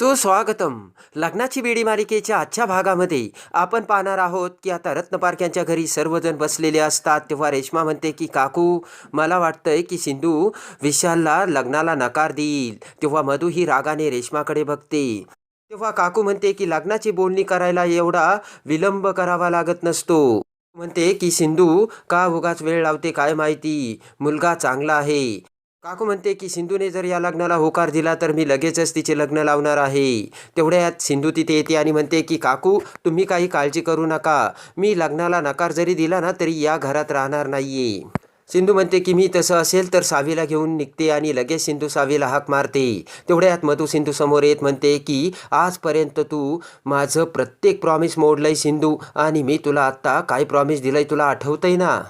सुस्वागतम. लग्नाची बेडी मालिकेच्या आजच्या भागामध्ये आपण पाहणार आहोत की आता रत्नपारख्यांच्या घरी सर्वजण बसलेले असतात. तेव्हा रेश्मा म्हणते की काकू मला वाटतंय की सिंधू विशालला लग्नाला नकार देईल. तेव्हा मधू ही रागाने रेश्माकडे बघते. तेव्हा काकू म्हणते की लग्नाची बोलणी करायला एवढा विलंब करावा लागत नसतो. म्हणते की सिंधू का उगाच वेळ लावते काय माहिती? मुलगा चांगला आहे. काकू म्हणते की सिंधूने जर या लग्नाला होकार दिला तर मी लगेचच तिचे लग्न लावणार आहे. तेवढ्यात सिंधू तिथे येते आणि म्हणते की काकू तुम्ही काही काळजी करू नका. मी लग्नाला नकार जरी दिला ना तरी या घरात राहणार नाहीये. सिंधू म्हणते की मी तसं असेल तर सावीला घेऊन निघते आणि लगेच सिंधू सावीला हाक मारते. तेवढ्यात मधू सिंधू समोर येत म्हणते की आजपर्यंत तू माझं प्रत्येक प्रॉमिस मोडलंय सिंधू आणि मी तुला आत्ता काय प्रॉमिस दिलंय तुला आठवतंय ना?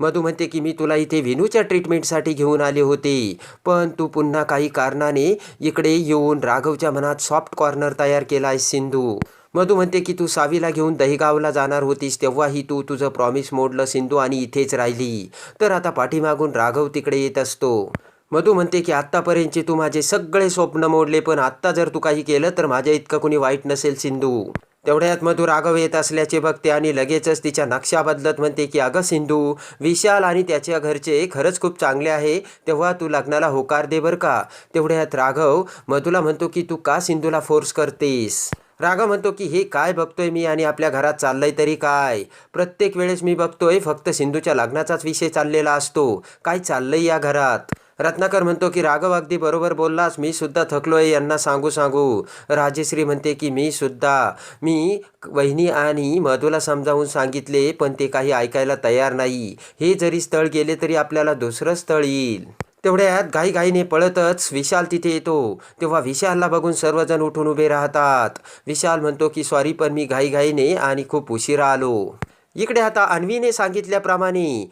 मधू म्हणते की मी तुला इथे विनूच्या ट्रीटमेंटसाठी घेऊन आले होते. पण तू पुन्हा काही कारणाने इकडे येऊन राघवच्या मनात सॉफ्ट कॉर्नर तयार केला आहे सिंधू. मधू म्हणते की तू सावीला घेऊन दहीगावला जाणार होतीस तेव्हाही तू तुझं प्रॉमिस मोडलं सिंधू आणि इथेच राहिली. तर आता पाठीमागून राघव तिकडे येत असतो. मधू म्हणते की आत्तापर्यंतचे तू माझे सगळे स्वप्न मोडले पण आत्ता जर तू काही केलं तर माझ्या इतकं कुणी वाईट नसेल सिंधू. तेवढ्यात मधू राघव येत असल्याचे बघते आणि लगेचच तिच्या नक्षा बदलत म्हणते की अगं सिंधू विशाल आणि त्याच्या घरचे खरंच खूप चांगले आहे तेव्हा तू लग्नाला होकार दे बरं का? तेवढ्यात राघव मधूला म्हणतो की तू का सिंधूला फोर्स करतेस? राघव म्हणतो की हे काय बघतोय मी आणि आपल्या घरात चाललंय तरी काय? प्रत्येक वेळेस मी बघतोय फक्त सिंधूच्या लग्नाचाच विषय चाललेला असतो. काय चाललंय या घरात? रत्नाकर म्हणतो की राघव अगदी बरोबर बोललास. मी सुद्धा थकलोय. यांना सांगू सांगू. राजेश्री म्हणते की मी सुद्धा मी वहिनी आणि मधूला समजावून सांगितले पण ते काही ऐकायला तयार नाही. हे जरी स्थळ गेले तरी आपल्याला दुसरं स्थळ येईल. तेवढ्यात घाईघाईने पळतच विशाल तिथे येतो. तेव्हा विशालला बघून सर्वजण उठून उभे राहतात. विशाल म्हणतो की सॉरी पण मी घाईघाईने आणि खूप उशिरा आलो. इकडे आता अन्वीने सांगितल्याप्रमाणे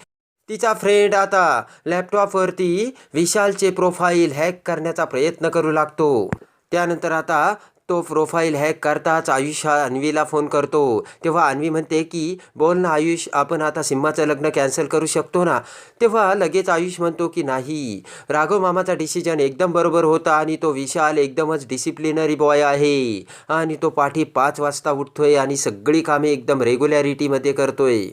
तिचा फ्रेंड आता लॅपटॉपवरती विशालचे प्रोफाईल हॅक करण्याचा प्रयत्न करू लागतो. त्यानंतर आता तो प्रोफाईल हॅक करताच आयुष हा अन्वीला फोन करतो. तेव्हा अन्वी म्हणते की बोल ना आयुष आपण आता सिम्माचं लग्न कॅन्सल करू शकतो ना? तेव्हा लगेच आयुष म्हणतो की नाही. राघव मामाचा डिसिजन एकदम बरोबर होता आणि तो विशाल एकदमच डिसिप्लिनरी बॉय आहे. आणि तो पाठी पाच वाजता उठतोय आणि सगळी कामे एकदम रेग्युलॅरिटीमध्ये करतोय.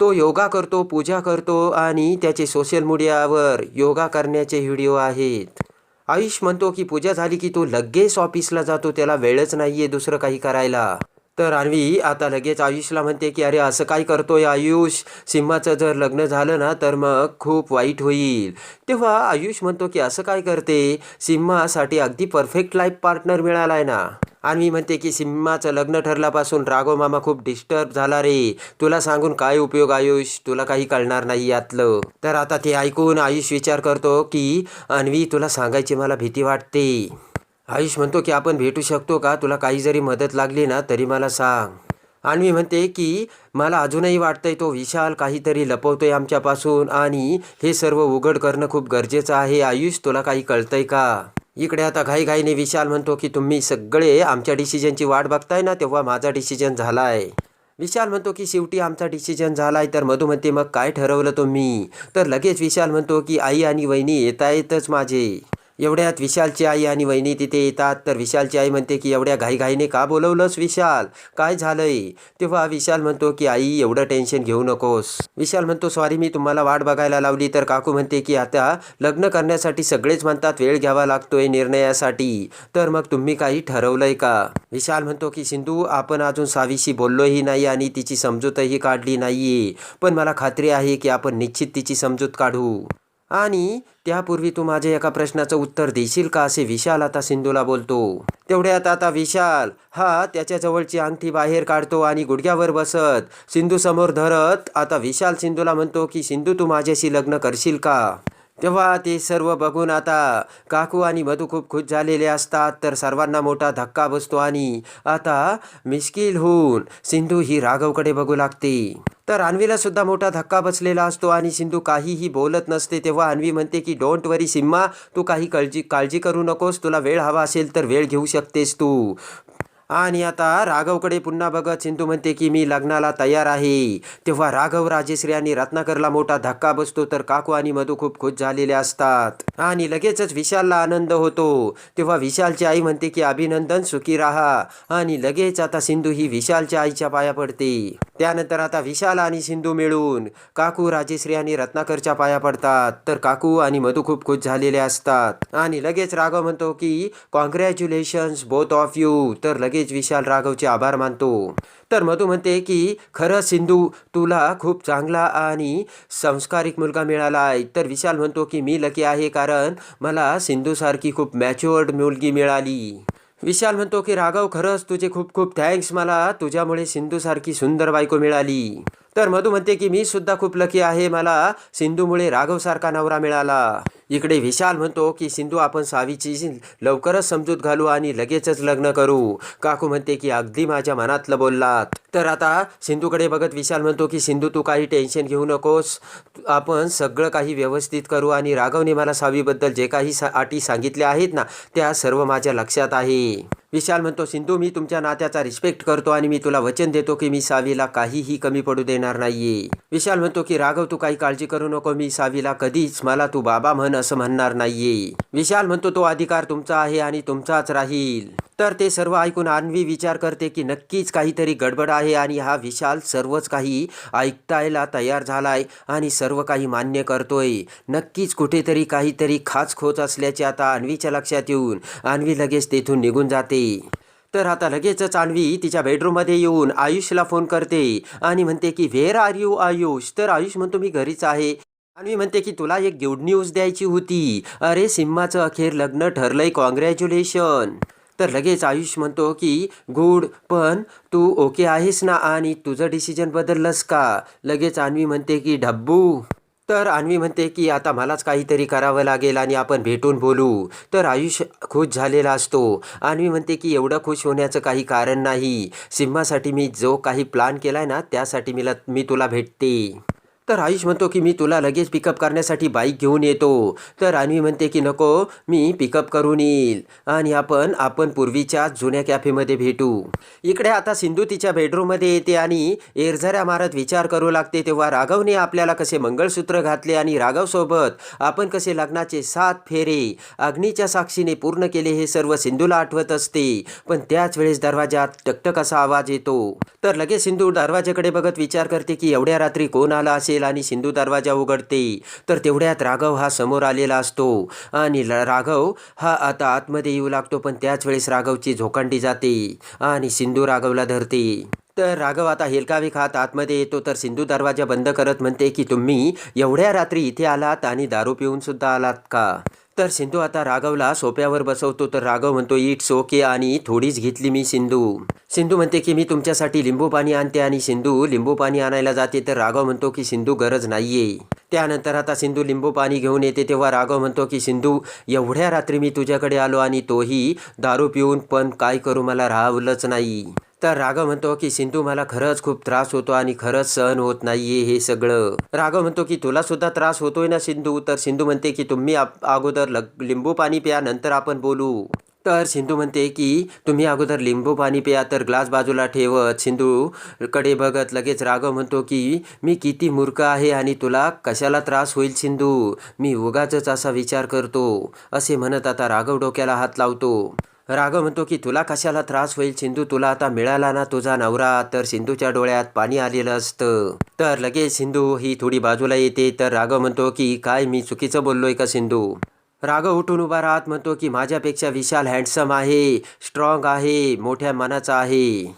तो योगा करतो पूजा करतो आणि त्याचे सोशल मीडियावर योगा करण्याचे व्हिडिओ आहेत. आयुष म्हणतो की पूजा झाली की तो लगेच ऑफिसला जातो त्याला वेळच नाही आहे दुसरं काही करायला. तर अन्वी आता लगेच आयुषला म्हणते की अरे असं काय करतोय आयुष? सिम्माचं जर लग्न झालं ना तर मग खूप वाईट होईल. तेव्हा आयुष म्हणतो की असं काय करते? सिम्मासाठी अगदी परफेक्ट लाईफ पार्टनर मिळालाय ना. आणि म्हणते की सिम्माचं लग्न ठरल्यापासून राघव मामा खूप डिस्टर्ब झाला रे. तुला सांगून काय उपयोग आयुष? तुला काही कळणार नाही यातलं. तर आता ते ऐकून आयुष विचार करतो की अन्वी तुला सांगायची मला भीती वाटते. आयुष म्हणतो की आपण भेटू शकतो का? तुला काही जरी मदत लागली ना तरी मला सांग. आणि मी म्हणते की मला अजूनही वाटतंय तो विशाल काहीतरी लपवतोय आमच्यापासून आणि हे सर्व उघड करणं खूप गरजेचं आहे. आयुष तुला काही कळतंय का? इकडे आता घाईघाईने विशाल म्हणतो की तुम्ही सगळे आमच्या डिसिजनची वाट बघताय ना तेव्हा माझा डिसिजन झालाय. विशाल म्हणतो की शेवटी आमचा डिसिजन झालाय. तर मधू म्हणते मग काय ठरवलं तुम्ही? तर लगेच विशाल म्हणतो की आई आणि वहिनी येतायतच माझे. एवढ्यात विशालची आई आणि वहिनी तिथे येतात. तर विशालची आई म्हणते की एवढ्या घाईघाईने का बोलवलंस विशाल? काय झालंय? तेव्हा विशाल म्हणतो की आई एवढं टेन्शन घेऊ नकोस. विशाल म्हणतो सॉरी मी तुम्हाला वाट बघायला लावली. तर काकू म्हणते की आता लग्न करण्यासाठी सगळेच म्हणतात वेळ घ्यावा लागतोय निर्णयासाठी. तर मग तुम्ही काही ठरवलंय का? विशाल म्हणतो की सिंधू आपण अजून सावीशी बोललोही नाही आणि तिची समजूतही काढली नाहीये. पण मला खात्री आहे की आपण निश्चित तिची समजूत काढू. आणि त्यापूर्वी तू माझ्या एका प्रश्नाचं उत्तर देशील का असे विशाल आता सिंधूला बोलतो. तेवढ्यात आता विशाल हा त्याच्याजवळची अंगठी बाहेर काढतो आणि गुडघ्यावर बसत सिंधू समोर धरत आता विशाल सिंधूला म्हणतो की सिंधू तू माझ्याशी लग्न करशील का? तेव्हा ते सर्व बघून आता काकू आणि मधू खूप खुश झालेले असतात. तर सर्वांना मोठा धक्का बसतो आणि आता मिश्किल होऊन सिंधू ही राघवकडे बघू लागते. तर अन्वीला सुद्धा मोठा धक्का बसलेला असतो आणि सिंधू काहीही बोलत नसते. तेव्हा अन्वी म्हणते की डोंट वरी सिम्मा तू काही काळजी काळजी करू नकोस. तुला वेळ हवा असेल तर वेळ घेऊ शकतेस तू. आणि आता राघवकडे पुन्हा बघत सिंधू म्हणते की मी लग्नाला तयार आहे. तेव्हा राघव राजेश्री आणि रत्नाकरला मोठा धक्का बसतो तर काकू आणि मधू खूप खुश झालेले असतात. आणि लगेचच विशालला आनंद होतो. तेव्हा विशालची आई म्हणते की अभिनंदन सुखी राहा. आणि लगेच आता सिंधू ही विशालच्या आईच्या पाया पडते. त्यानंतर आता विशाल आणि सिंधू मिळून काकू राजेश्री आणि रत्नाकरच्या पाया पडतात. तर काकू आणि मधू खूप खुश झालेले असतात. आणि लगेच राघव म्हणतो की कॉंग्रॅच्युलेशन्स बोथ ऑफ यू तर लगेच विशाल राघवचे आभार मानतो. तर मधू म्हणते की खरं सिंधू तुला खूप चांगला आणि संस्कारिक मुलगा मिळाला आहे तर विशाल म्हणतो की मी लकी आहे कारण मला सिंधूसारखी खूप मॅच्युअर्ड मुलगी मिळाली. विशाल म्हणतो की राघव खरंच तुझे खूप खूप थँक्स मला तुझ्यामुळे सिंधूसारखी सुंदर बायको मिळाली. तर मधू म्हणते की मी सुद्धा खूप लकी आहे. मला सिंधूमुळे राघवसारखा नवरा मिळाला. इकडे विशाल म्हणतो की सिंधू आपण सावीची लवकरच समजूत घालू आणि लगेचच लग्न करू. काकू म्हणते की अगदी माझ्या मनातलं बोललात. तर आता सिंधूकडे बघत विशाल म्हणतो की सिंधू तू काही टेन्शन घेऊ नकोस. आपण सगळं काही व्यवस्थित करू आणि राघवने मला सावीबद्दल जे काही सा अटी सांगितल्या आहेत ना त्या सर्व माझ्या लक्षात आहे. विशाल म्हणतो सिंधू मी तुमच्या नात्याचा रिस्पेक्ट करतो आणि मी तुला वचन देतो की मी सावीला काहीही कमी पडू देणार नाहीये. विशाल म्हणतो की राघव तू काही काळजी करू नको मी सावीला कधीच मला तू बाबा म्हण असं म्हणणार नाहीये. विशाल म्हणतो तो अधिकार तुमचा आहे आणि तुमचाच राहील. तर ते सर्व ऐकून अन्वी विचार करते की नक्कीच काहीतरी गडबड आहे आणि हा विशाल सर्वच काही ऐकतायला तयार झालाय आणि सर्व काही मान्य करतोय. नक्कीच कुठेतरी काहीतरी खाच खोच असल्याचे आता अन्वीच्या लक्षात येऊन अन्वी लगेच तेथून निघून जाते. तर आता लगेचच आणवी तिच्या बेडरूममध्ये येऊन आयुषला फोन करते आणि म्हणते की व्हेर आर यू आयुष? तर आयुष म्हणतो मी घरीच आहे. अन्वी म्हणते की तुला एक गुड न्यूज द्यायची होती. अरे सिम्माचं अखेर लग्न ठरलंय कॉंग्रॅच्युलेशन तर लगेच आयुष म्हणतो की गुड पण तू ओके आहेस ना? आणि तुझं डिसिजन बदललंस का? लगेच अन्वी म्हणते की डब्बू. तर अन्वी म्हणते की आता मलाच काहीतरी करावं लागेल आणि आपण भेटून बोलू. तर आयुष खुश झालेला असतो. अन्वी म्हणते की एवढं खुश होण्याचं काही कारण नाही. सिम्मासाठी मी जो काही प्लान आहे ना त्यासाठी मला मी तुला भेटते. तर आयुष म्हणतो की मी तुला लगेच पिकअप करण्यासाठी बाईक घेऊन येतो. तर अन्वी म्हणते की नको मी पिकअप करून येईल. आणि आपण आपण पूर्वीच्या जुन्या कॅफेमध्ये भेटू. इकडे आता सिंधू तिच्या बेडरूममध्ये येते आणि एरझऱ्या मारत विचार करू लागते. तेव्हा राघवने आपल्याला कसे मंगळसूत्र घातले आणि राघवसोबत आपण कसे लग्नाचे सात फेरे अग्नीच्या साक्षीने पूर्ण केले हे सर्व सिंधूला आठवत असते. पण त्याच वेळेस दरवाजात टकटक असा आवाज येतो. तर लगेच सिंधू दरवाजाकडे बघत विचार करते की एवढ्या रात्री कोण आला असेल? आणि सिंधू दरवाजा उघडते तर तेवढ्यात राघव हा समोर आलेला असतो. आणि राघव हा आता आतमध्ये येऊ लागतो पण त्याच वेळेस राघवची झोकांडी जाते आणि सिंधू राघवला धरते. तर राघव आता हेलकावी खात आतमध्ये येतो तर सिंधू दरवाजा बंद करत म्हणते की तुम्ही एवढ्या रात्री इथे आलात आणि दारू पिऊन सुद्धा आलात का? तर सिंधू आता राघवला सोप्यावर बसवतो तर राघव म्हणतो इट्स ओके आणि थोडीच घेतली मी सिंधू. सिंधू म्हणते की मी तुमच्यासाठी लिंबू पाणी आणते आणि सिंधू लिंबू पाणी आणायला जाते. तर राघव म्हणतो की सिंधू गरज नाहीये. त्यानंतर आता सिंधू लिंबू पाणी घेऊन येते तेव्हा राघव म्हणतो की सिंधू एवढ्या रात्री मी तुझ्याकडे आलो आणि तोही दारू पिऊन पण काय करू मला राहवलंच नाही. तर राघव म्हणतो की सिंधू मला खरंच खूप त्रास होतो आणि खरंच सहन होत नाहीये हे सगळं. राघव म्हणतो की तुला सुद्धा त्रास होतोय ना सिंधू? तर सिंधू म्हणते की तुम्ही आप- अगोदर लग लिंबू पाणी प्या नंतर आपण बोलू. तर सिंधू म्हणते की तुम्ही अगोदर लिंबू पाणी प्या तर ग्लास बाजूला ठेवत. सिंधू कडे बघत लगेच राघव म्हणतो की मी किती मूर्ख आहे आणि तुला कशाला त्रास होईल सिंधू? मी उगाचच असा विचार करतो. असे म्हणत आता राघव डोक्याला हात लावतो. राघव म्हणतो की तुला कशाला त्रास होईल सिंधू? तुला आता मिळाला ना तुझा नवरा तर सिंधूच्या डोळ्यात पाणी आलेलं असतं. तर लगेच सिंधू ही थोडी बाजूला येते. तर राघव म्हणतो की काय मी चुकीचं बोललोय का सिंधू? राघव उठून उभा राहत म्हणतो की माझ्यापेक्षा विशाल हँडसम आहे स्ट्रॉंग आहे मोठ्या मनाचा आहे.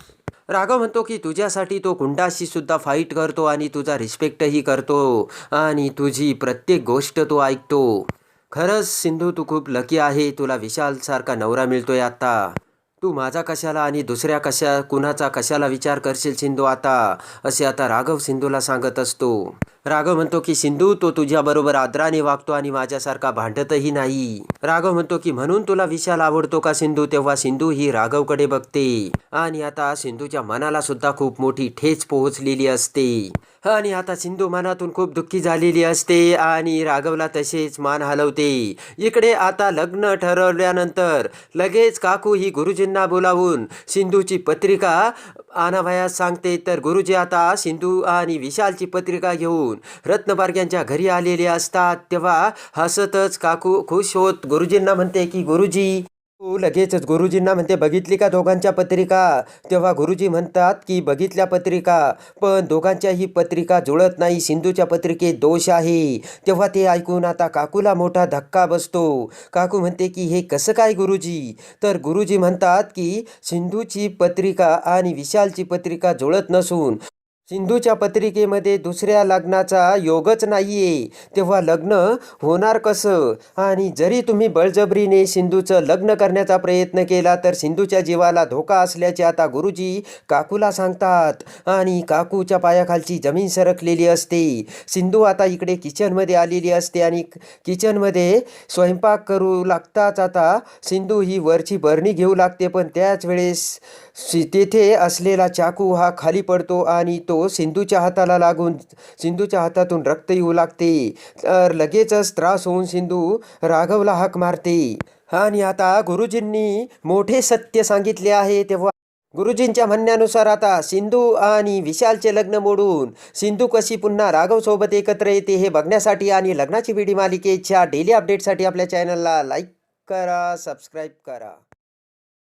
राघव म्हणतो की तुझ्यासाठी तो कुंडाशी सुद्धा फाईट करतो आणि तुझा रिस्पेक्टही करतो आणि तुझी प्रत्येक गोष्ट तो ऐकतो. खरंच सिंधू तू खूप लकी आहे. तुला विशालसारखा नवरा मिळतोय आता. तू माझा कशाला आणि दुसऱ्या कशा कुणाचा कशाला विचार करशील सिंधू आता? असे आता राघव सिंधूला सांगत असतो. राघव म्हणतो की सिंधू तो तुझ्याबरोबर आदराने वागतो आणि माझ्यासारखा भांडतही नाही. राघव म्हणतो की म्हणून तुला विशाल आवडतो का सिंधू? तेव्हा सिंधू ही राघवकडे बघते. आणि आता सिंधूच्या मनाला सुद्धा खूप मोठी ठेच पोहोचलेली असते. आणि आता सिंधू मनातून खूप दुःखी झालेली असते आणि राघवला तसेच मान हलवते. इकडे आता लग्न ठरवल्यानंतर लगेच काकू ही गुरुजींना बोलावून सिंधूची पत्रिका आणावयास सांगते. तर गुरुजी आता सिंधू आणि विशालची पत्रिका घेऊन रत्नपारख्यांच्या घरी आलेले असतात. तेव्हा हसतच काकू खुश होत गुरुजींना म्हणते की गुरुजी तू लगेचच गुरुजींना म्हणते बघितली का दोघांच्या पत्रिका? तेव्हा गुरुजी म्हणतात की बघितल्या पत्रिका पण दोघांच्याही पत्रिका जुळत नाही सिंधूच्या पत्रिकेत दोष आहे. तेव्हा ते ऐकून आता काकूला मोठा धक्का बसतो. काकू म्हणते की हे कसं काय गुरुजी? तर गुरुजी म्हणतात की सिंधूची पत्रिका आणि विशालची पत्रिका जुळत नसून सिंधूच्या पत्रिकेमध्ये दुसऱ्या लग्नाचा योगच नाहीये. तेव्हा लग्न होणार कसं? आणि जरी तुम्ही बळजबरीने सिंधूचं लग्न करण्याचा प्रयत्न केला तर सिंधूच्या जीवाला धोका असल्याचे आता गुरुजी काकूला सांगतात. आणि काकूच्या पायाखालची जमीन सरकलेली असते. सिंधू आता इकडे किचनमध्ये आलेली असते आणि किचनमध्ये स्वयंपाक करू लागताच आता सिंधू ही वरची बरणी घेऊ लागते. पण त्याच वेळेस तेथे असलेला चाकू हा खाली पडतो आणि तो तो सिंधूच्या हाताला लागून सिंधूच्या हातातून रक्त येऊ लागते. तर लगेचच त्रास होऊन सिंधू राघवला हाक मारते. आणि आता गुरुजींनी मोठे सत्य सांगितले आहे तेव्हा गुरुजींच्या म्हणण्यानुसार आता सिंधू आणि विशालचे लग्न मोडून सिंधू कशी पुन्हा राघव सोबत एकत्र येते हे बघण्यासाठी आणि लग्नाची पिढी मालिकेच्या डेली अपडेटसाठी आपल्या चॅनलला लाईक करा सबस्क्राईब करा.